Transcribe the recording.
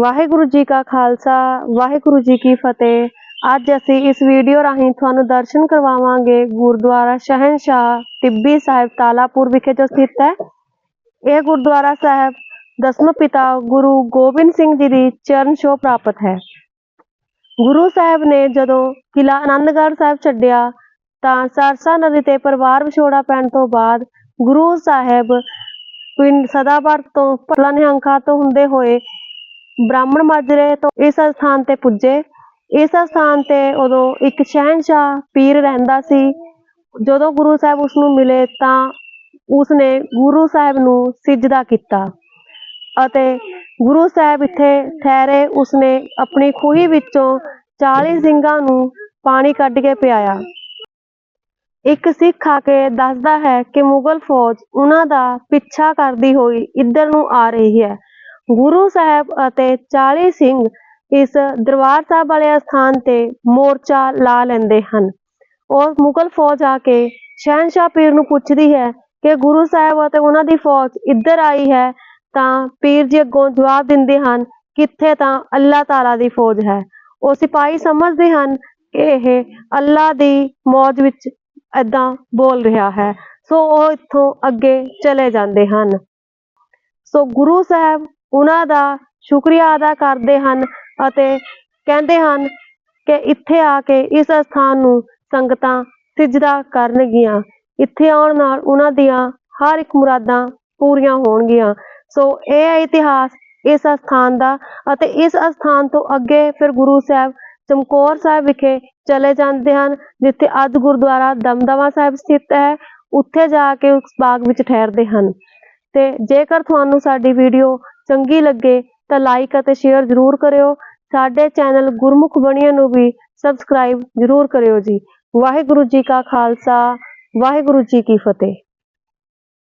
ਵਾਹਿਗੁਰੂ ਜੀ ਕਾ ਖਾਲਸਾ, ਵਾਹਿਗੁਰੂ ਜੀ ਕੀ ਫਤਿਹ। ਅੱਜ ਅਸੀਂ ਇਸ ਵੀਡੀਓ ਰਾਹੀਂ ਤੁਹਾਨੂੰ ਦਰਸ਼ਨ ਕਰਵਾਵਾਂਗੇ ਗੁਰਦੁਆਰਾ ਸ਼ਹਿਨशाह ਟਿੱਬੀ ਸਾਹਿਬ ਤਾਲਾਪੁਰ ਵਿਖੇ ਜੋ ਸਥਿਤ ਹੈ। ਇਹ ਗੁਰਦੁਆਰਾ ਸਾਹਿਬ ਦਸਮ ਪਿਤਾ ਗੁਰੂ ਗੋਬਿੰਦ ਸਿੰਘ ਜੀ ਦੀ ਚਰਨ ਛੋਹ ਪ੍ਰਾਪਤ ਹੈ। ਗੁਰੂ ਸਾਹਿਬ ਨੇ ਜਦੋਂ ਕਿਲਾ ਆਨੰਦਗੜ੍ਹ ਸਾਹਿਬ ਛੱਡਿਆ, ਤਾਂ ਸਰਸਾ ਨਦੀ ਤੇ ਪਰਿਵਾਰ ਵਿਛੋੜਾ ਪੈਣ ਤੋਂ ਬਾਅਦ ਗੁਰੂ ਸਾਹਿਬ ਪਿੰਡ ਸਦਾਬਰ ਤੋਂ ਭਲਾ ਤੋਂ ਹੁੰਦੇ ਹੋਏ ਬ੍ਰਾਹਮਣ ਮਾਜਰੇ ਤੋਂ ਇਸ ਸਥਾਨ ਤੇ ਪੁੱਜੇ। ਇਸ ਸਥਾਨ ਤੇ ਉਦੋਂ ਇੱਕ ਸ਼ਹਿਨशाह ਪੀਰ ਰਹਿੰਦਾ ਸੀ। ਜਦੋਂ ਗੁਰੂ ਸਾਹਿਬ ਉਸ ਨੂੰ ਮਿਲੇ ਤਾਂ ਉਸਨੇ ਗੁਰੂ ਸਾਹਿਬ ਨੂੰ ਸਿਜਦਾ ਕੀਤਾ ਅਤੇ ਗੁਰੂ ਸਾਹਿਬ ਇੱਥੇ ਠਹਿਰੇ। ਉਸਨੇ ਆਪਣੀ ਖੂਹੀ ਵਿੱਚੋਂ 40 ਸਿੰਘਾਂ ਨੂੰ ਪਾਣੀ ਕੱਢ ਕੇ ਪਿਆਇਆ। ਇੱਕ ਸਿੱਖ ਆ ਕੇ ਦੱਸਦਾ ਹੈ ਕਿ ਮੁਗਲ ਫੌਜ ਉਹਨਾਂ ਦਾ ਪਿੱਛਾ ਕਰਦੀ ਹੋਈ ਇੱਧਰ ਨੂੰ ਆ ਰਹੀ ਹੈ। ਗੁਰੂ ਸਾਹਿਬ ਅਤੇ 40 ਸਿੰਘ ਇਸ ਦਰਬਾਰ ਸਾਹਿਬ ਵਾਲੇ ਸਥਾਨ ਤੇ ਮੋਰਚਾ ਲਾ ਲੈਂਦੇ ਹਨ। ਔਰ ਮੁਗਲ ਫੌਜ ਆ ਕੇ ਸ਼ਹਿਨशाह ਪੀਰ ਨੂੰ ਪੁੱਛਦੀ ਹੈ ਕਿ ਗੁਰੂ ਸਾਹਿਬ ਅਤੇ ਉਹਨਾਂ ਦੀ ਫੌਜ ਇੱਧਰ ਆਈ ਹੈ ਤਾਂ ਪੀਰ ਜੀ ਅੱਗੋਂ ਜਵਾਬ ਦਿੰਦੇ ਹਨ, ਕਿੱਥੇ ਤਾਂ ਅੱਲਾਹ ਤਾਲਾ ਦੀ ਫੌਜ ਹੈ। ਉਹ ਸਿਪਾਹੀ ਸਮਝਦੇ ਹਨ ਕਿ ਇਹ ਅੱਲਾਹ ਦੀ ਮੌਜ ਵਿੱਚ ਏਦਾਂ ਬੋਲ ਰਿਹਾ ਹੈ। ਸੋ ਉਹ ਇੱਥੋਂ ਅੱਗੇ ਚਲੇ ਜਾਂਦੇ ਹਨ। ਸੋ ਗੁਰੂ ਸਾਹਿਬ ਉਹਨਾਂ ਦਾ ਸ਼ੁਕਰੀਆ ਅਦਾ ਕਰਦੇ ਹਨ ਅਤੇ ਕਹਿੰਦੇ ਹਨ ਕਿ ਇੱਥੇ ਆ ਕੇ ਇਸ ਸਥਾਨ ਨੂੰ ਸੰਗਤਾਂ ਸਿਜਦਾ ਕਰਨਗੀਆਂ। ਇੱਥੇ ਆਉਣ ਨਾਲ ਉਹਨਾਂ ਦੀਆਂ ਹਰ ਇੱਕ ਮੁਰਾਦਾਂ ਪੂਰੀਆਂ ਹੋਣਗੀਆਂ। ਸੋ ਇਹ ਹੈ ਇਤਿਹਾਸ ਇਸ ਸਥਾਨ ਦਾ ਅਤੇ ਇਸ ਸਥਾਨ ਤੋਂ ਅੱਗੇ ਫਿਰ ਗੁਰੂ ਸਾਹਿਬ ਚਮਕੌਰ ਸਾਹਿਬ ਵਿਖੇ ਚਲੇ ਜਾਂਦੇ ਹਨ, ਜਿੱਥੇ ਅੱਜ ਗੁਰਦੁਆਰਾ ਦਮਦਮਾ ਸਾਹਿਬ ਸਥਿਤ ਹੈ। ਉੱਥੇ ਜਾ ਕੇ ਉਸ ਬਾਗ ਵਿੱਚ ਠਹਿਰਦੇ ਹਨ। ਤੇ ਜੇਕਰ ਤੁਹਾਨੂੰ ਸਾਡੀ ਵੀਡੀਓ ਚੰਗੀ ਲੱਗੇ ਤਾਂ ਲਾਈਕ ਅਤੇ ਸ਼ੇਅਰ ਜ਼ਰੂਰ ਕਰਿਓ। ਸਾਡੇ ਚੈਨਲ ਗੁਰਮੁਖ ਬਣੀਆਂ ਨੂੰ ਵੀ ਸਬਸਕ੍ਰਾਈਬ ਜ਼ਰੂਰ ਕਰਿਓ ਜੀ। ਵਾਹਿਗੁਰੂ ਜੀ ਕਾ ਖਾਲਸਾ, ਵਾਹਿਗੁਰੂ ਜੀ ਕੀ ਫਤਿਹ।